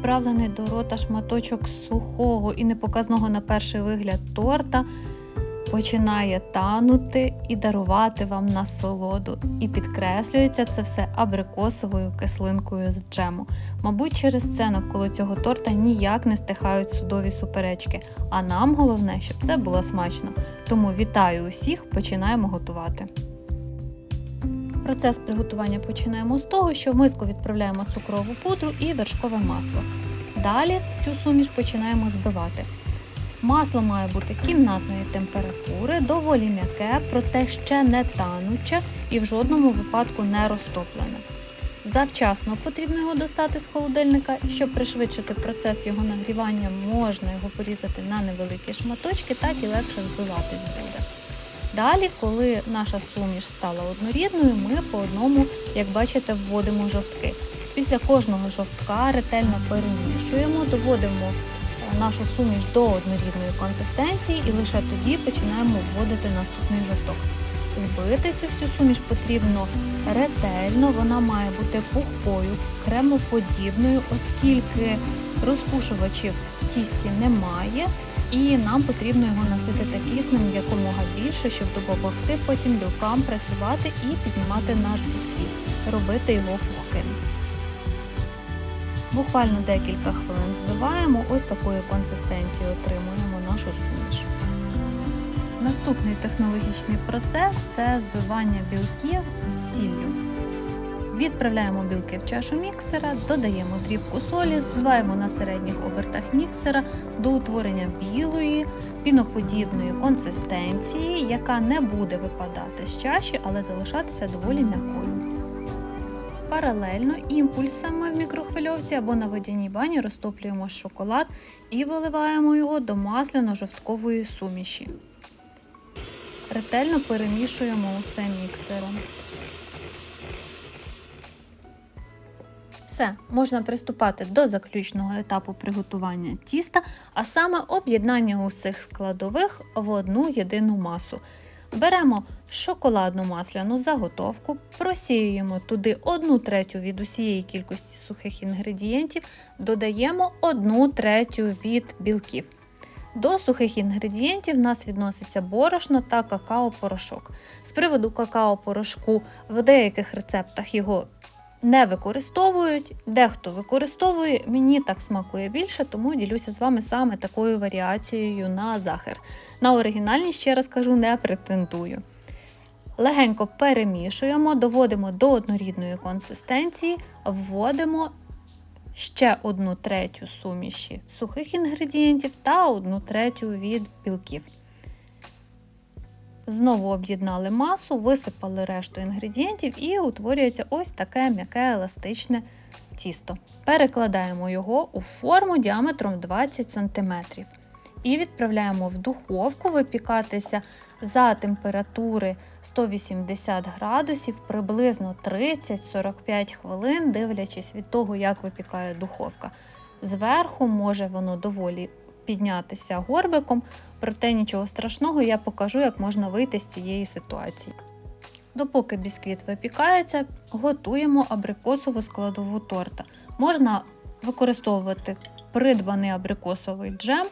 відправлений до рота шматочок сухого і непоказного на перший вигляд торта починає танути і дарувати вам насолоду. І підкреслюється це все абрикосовою кислинкою з джему. Мабуть, через це навколо цього торта ніяк не стихають судові суперечки. А нам головне, щоб це було смачно. Тому вітаю усіх, починаємо готувати. Процес приготування починаємо з того, що в миску відправляємо цукрову пудру і вершкове масло. Далі цю суміш починаємо збивати. Масло має бути кімнатної температури, доволі м'яке, проте ще не тануче і в жодному випадку не розтоплене. Завчасно потрібно його достати з холодильника, щоб пришвидшити процес його нагрівання, можна його порізати на невеликі шматочки, так і легше збиватись буде. Далі, коли наша суміш стала однорідною, ми по одному, як бачите, вводимо жовтки. Після кожного жовтка ретельно перемішуємо, доводимо е, нашу суміш до однорідної консистенції і лише тоді починаємо вводити наступний жовток. Збити цю всю суміш потрібно ретельно, вона має бути пухкою, кремоподібною, оскільки розпушувачів в тісті немає, і нам потрібно його наситити киснем якомога більше, щоб допомогти потім білкам працювати і піднімати наш бісквіт, робити його пухким. Буквально декілька хвилин збиваємо, ось такої консистенції отримуємо нашу суміш. Наступний технологічний процес це збивання білків з сіллю. Відправляємо білки в чашу міксера, додаємо дрібку солі, збиваємо на середніх обертах міксера до утворення білої піноподібної консистенції, яка не буде випадати з чаші, але залишатися доволі м'якою. Паралельно імпульсами в мікрохвильовці або на водяній бані розтоплюємо шоколад і виливаємо його до масляно-жовткової суміші. Ретельно перемішуємо усе міксером. Все, можна приступати до заключного етапу приготування тіста, а саме об'єднання усіх складових в одну єдину масу. Беремо шоколадну масляну заготовку, просіюємо туди 1 третю від усієї кількості сухих інгредієнтів, додаємо 1 третю від білків. До сухих інгредієнтів в нас відноситься борошно та какао-порошок. З приводу какао-порошку в деяких рецептах його не використовують, дехто використовує, мені так смакує більше, тому ділюся з вами саме такою варіацією на захар. На оригінальність, ще раз кажу, не претендую. Легенько перемішуємо, доводимо до однорідної консистенції, вводимо ще одну третю суміші сухих інгредієнтів та одну третю від білків. Знову об'єднали масу, висипали решту інгредієнтів і утворюється ось таке м'яке еластичне тісто. Перекладаємо його у форму діаметром 20 см і відправляємо в духовку випікатися за температури 180 градусів приблизно 30-45 хвилин, дивлячись від того, як випікає духовка. Зверху може воно доволі піднятися горбиком, проте нічого страшного, я покажу, як можна вийти з цієї ситуації. Допоки бісквіт випікається, готуємо абрикосову складову торта. Можна використовувати придбаний абрикосовий джем,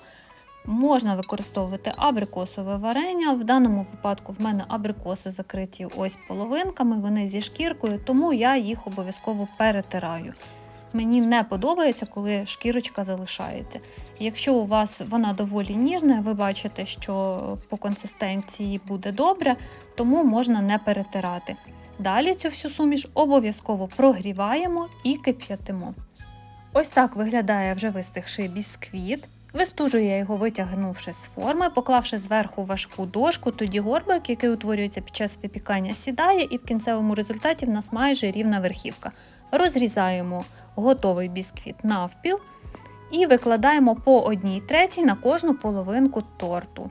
можна використовувати абрикосове варення. В даному випадку в мене абрикоси закриті ось половинками, вони зі шкіркою, тому я їх обов'язково перетираю. Мені не подобається, коли шкірочка залишається. Якщо у вас вона доволі ніжна, ви бачите, що по консистенції буде добре, тому можна не перетирати. Далі цю всю суміш обов'язково прогріваємо і кип'ятимо. Ось так виглядає вже вистигший бісквіт. Вистужую я його, витягнувши з форми, поклавши зверху важку дошку, тоді горбик, який утворюється під час випікання, сідає, і в кінцевому результаті в нас майже рівна верхівка. Розрізаємо готовий бісквіт навпіл і викладаємо по одній третій на кожну половинку торту.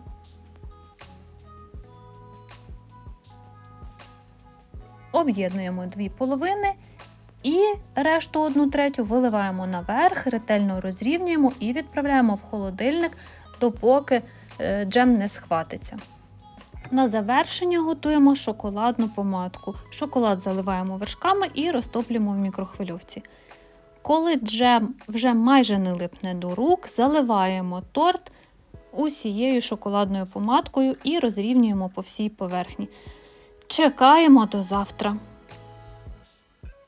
Об'єднуємо дві половини і решту одну третю виливаємо наверх, ретельно розрівнюємо і відправляємо в холодильник, допоки е, джем не схватиться. На завершення готуємо шоколадну помадку. Шоколад заливаємо вершками і розтоплюємо в мікрохвильовці. Коли джем вже майже не липне до рук, заливаємо торт усією шоколадною помадкою і розрівнюємо по всій поверхні. Чекаємо до завтра.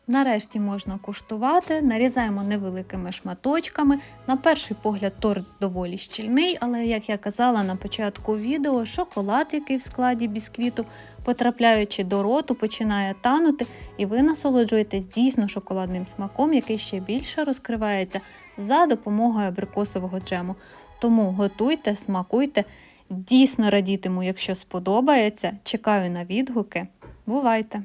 Нарешті можна куштувати, нарізаємо невеликими шматочками. На перший погляд торт доволі щільний, але, як я казала на початку відео, шоколад, який в складі бісквіту, потрапляючи до роту, починає танути, і ви насолоджуєтесь дійсно шоколадним смаком, який ще більше розкривається за допомогою абрикосового джему. Тому готуйте, смакуйте, дійсно радітиму, якщо сподобається. Чекаю на відгуки. Бувайте!